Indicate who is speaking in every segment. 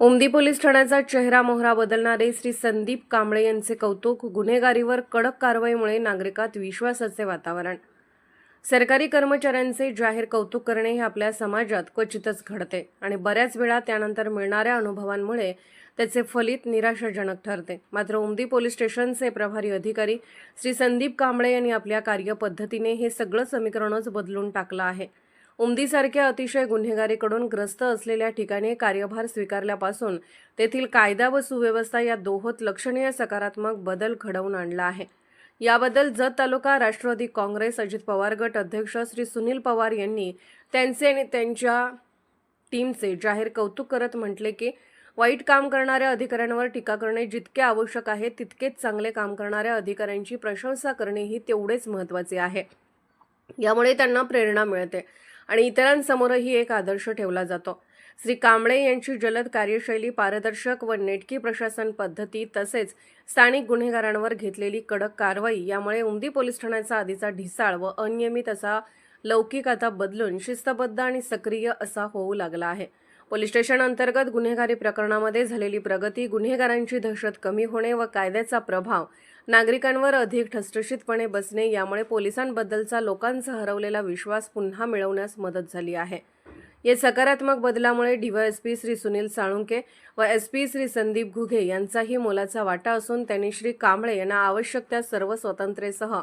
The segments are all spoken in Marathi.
Speaker 1: उमदी पोलीस ठाण्याचा चेहरा मोहरा बदलणारे श्री संदीप कांबळे यांचे कौतुक गुन्हेगारीवर कडक कारवाईमुळे नागरिकात विश्वासाचे वातावरण. सरकारी कर्मचाऱ्यांचे जाहीर कौतुक करणे हे आपल्या समाजात क्वचितच घडते आणि बऱ्याच वेळा त्यानंतर मिळणाऱ्या अनुभवांमुळे त्याचे फलित निराशाजनक ठरते. मात्र उमदी पोलीस स्टेशनचे प्रभारी अधिकारी श्री संदीप कांबळे यांनी आपल्या कार्यपद्धतीने हे सगळं समीकरणच बदलून टाकलं आहे. उमदीसारख्या अतिशय गुन्हेगारीकडून ग्रस्त असलेल्या ठिकाणी कार्यभार स्वीकारल्यापासून तेथील कायदा व सुव्यवस्था या दोहोत लक्षणीय सकारात्मक बदल घडवून आणला आहे. याबद्दल जत तालुका राष्ट्रवादी काँग्रेस अजित पवार गट अध्यक्ष श्री सुनील पवार यांनी त्यांचे आणि त्यांच्या टीमचे जाहीर कौतुक करत म्हटले की वाईट काम करणाऱ्या अधिकाऱ्यांवर टीका करणे जितके आवश्यक आहे तितकेच चांगले काम करणाऱ्या अधिकाऱ्यांची प्रशंसा करणेही तेवढेच महत्त्वाचे आहे. यामुळे त्यांना प्रेरणा मिळते. आणि इतरांसमोरही एक आदर्श ठेवला जातो. श्री कांबळे यांची जलद कार्यशैली पारदर्शक व नेटकी प्रशासन पद्धती तसेच स्थानिक गुन्हेगारांवर घेतलेली कडक कारवाई यामुळे उमदी पोलीस ठाण्याचा आधीचा ढिसाळ व अनियमित असा लौकिक आता बदलून शिस्तबद्ध आणि सक्रिय असा होऊ लागला आहे. पोलीस स्टेशन अंतर्गत गुन्हेगारी प्रकरणामध्ये झालेली प्रगती गुन्हेगारांची दहशत कमी होणे व कायद्याचा प्रभाव नागरिकांवर अधिक ठसठशीतपणे बसणे यामुळे पोलिसांबद्दलचा लोकांचा हरवलेला विश्वास पुन्हा मिळवण्यास मदत झाली आहे. या सकारात्मक बदलामुळे डीवायएसपी श्री सुनील साळुंके व एस पी श्री संदीप घुघे यांचाही मोलाचा वाटा असून त्यांनी श्री कांबळे यांना आवश्यक त्या सर्व स्वातंत्र्यासह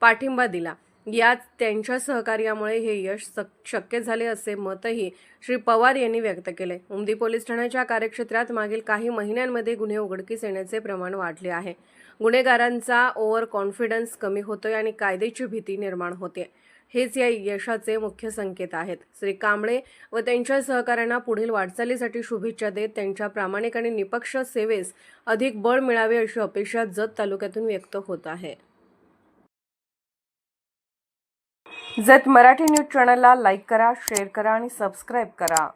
Speaker 1: पाठिंबा दिला. यात त्यांच्या सहकार्यामुळे हे यश सक- शक्य झाले असे मतही श्री पवार यांनी व्यक्त केले. उमदी पोलीस ठाण्याच्या कार्यक्षेत्रात मागील काही महिन्यांमध्ये गुन्हे उघडकीस येण्याचे प्रमाण वाढले आहे. गुन्हेगारांचा ओव्हर कॉन्फिडन्स कमी होतोय आणि कायद्याची भीती निर्माण होते. हेच या यशाचे मुख्य संकेत आहेत. श्री कांबळे व त्यांच्या सहकाऱ्यांना पुढील वाटचालीसाठी शुभेच्छा देत त्यांच्या प्रामाणिक आणि निपक्ष सेवेस अधिक बळ मिळावे अशी अपेक्षा जत तालुक्यातून व्यक्त होत आहे. जत मराठी न्यूज चॅनलला लाईक करा शेअर करा आणि सबस्क्राईब करा.